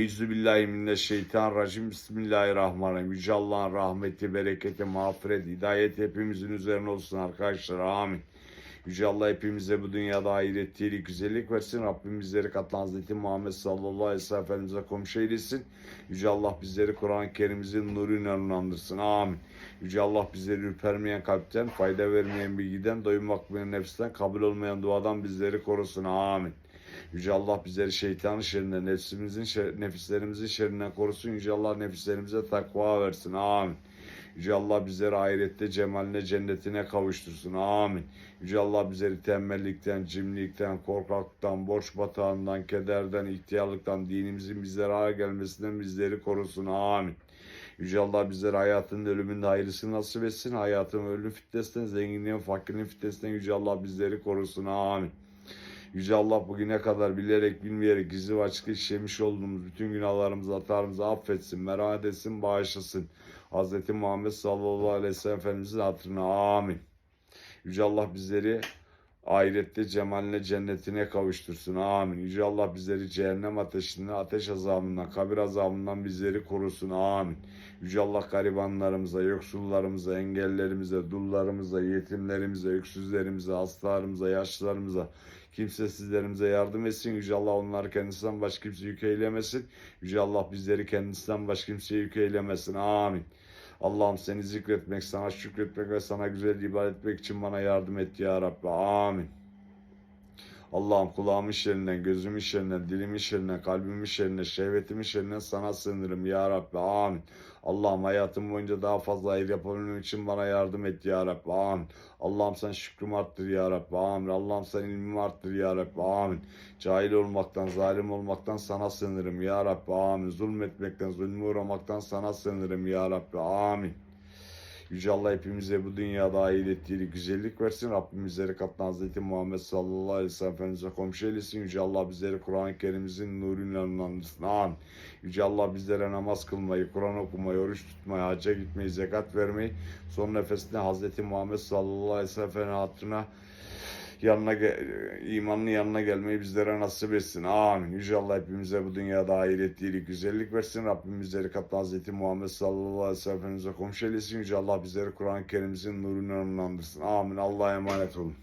Euzubillahimineşşeytanirracim. Bismillahirrahmanirrahim. Yüce Allah'ın rahmeti, bereketi, mağfiret, hidayet hepimizin üzerine olsun arkadaşlar. Amin. Yüce Allah hepimize bu dünyada ahiret güzellik versin. Rabbim bizleri katlı Hazreti Muhammed sallallahu aleyhi ve sellem Efendimiz'e komşu eylesin. Yüce Allah bizleri Kur'an-ı Kerim'imizin nuruyla nurlandırsın. Amin. Yüce Allah bizleri ürpermeyen kalpten, fayda vermeyen bilgiden, doyum bakmayan nefsten, kabul olmayan duadan bizleri korusun. Amin. Yüce Allah bizleri şeytanın şerrinden, nefsimizin şer, nefislerimizin şerrinden korusun. Yüce Allah nefislerimize takva versin. Amin. Yüce Allah bizleri ahirette cemaline, cennetine kavuştursun. Amin. Yüce Allah bizleri tembellikten, cimrilikten, korkaklıktan, borç batağından, kederden, ihtiyarlıktan, dinimizin bizlere ağır gelmesinden bizleri korusun. Amin. Yüce Allah bizlere hayatın ölümün de hayırlısını nasip etsin. Hayatın ölüm fitnesinden, zenginliğin, fakirliğin fitnesinden Yüce Allah bizleri korusun. Amin. Yüce Allah bugüne kadar bilerek bilmeyerek gizli ve açık işlemiş olduğumuz bütün günahlarımızı, hatalarımızı affetsin, merhamet etsin, bağışlasın. Hz. Muhammed sallallahu aleyhi ve sellem Efendimizin hatırına amin. Yüce Allah bizleri ahirette cemaline, cennetine kavuştursun. Amin. Yüce Allah bizleri cehennem ateşinden, ateş azabından, kabir azabından bizleri korusun. Amin. Yüce Allah garibanlarımıza, yoksullarımıza, engellerimize, dullarımıza, yetimlerimize, öksüzlerimize, hastalarımıza, yaşlılarımıza, kimsesizlerimize yardım etsin. Yüce Allah onları kendisinden başka kimse yük eylemesin. Yüce Allah bizleri kendisinden başka kimseye yük eylemesin. Amin. Allah'ım seni zikretmek, sana şükretmek ve sana güzel ibadet etmek için bana yardım et ya Rabbi. Amin. Allah'ım kulağımın şerinden, gözümün şerinden, dilimin şerinden, kalbimin şerinden, şehvetimin şerinden sana sığınırım ya Rabbi. Amin. Allah'ım hayatım boyunca daha fazla hayır yapabilmem için bana yardım et ya Rabbi. Amin. Allah'ım sen şükrümü arttır ya Rabbi. Amin. Allah'ım sen ilmimi arttır ya Rabbi. Amin. Cahil olmaktan, zalim olmaktan sana sığınırım ya Rabbi. Amin. Zulmetmekten, zulmü uğramaktan sana sığınırım ya Rabbi. Amin. Yüce Allah hepimize bu dünyada ahiret iyilik, güzellik versin. Rabbim bizleri katına Hazreti Muhammed sallallahu aleyhi ve sellem Efendimiz'e komşu eylesin. Yüce Allah bizleri Kur'an-ı Kerim'imizin nuruyla nurlandırsın. Amin. Yüce Allah bizlere namaz kılmayı, Kur'an okumayı, oruç tutmayı, hacca gitmeyi, zekat vermeyi, son nefesinde Hazreti Muhammed sallallahu aleyhi ve sellem hatırına yanına ge- imanın yanına gelmeyi bizlere nasip etsin. Amin. Yüce Allah hepimize bu dünyada ahiret iyilik, güzellik versin. Rabbim bizleri katlı Hazreti Muhammed sallallahu aleyhi ve sellem Efendimiz'e komşu eylesin. Yüce Allah bizleri Kur'an-ı Kerim'imizin nuruyla nurlandırsın. Amin. Allah'a emanet olun.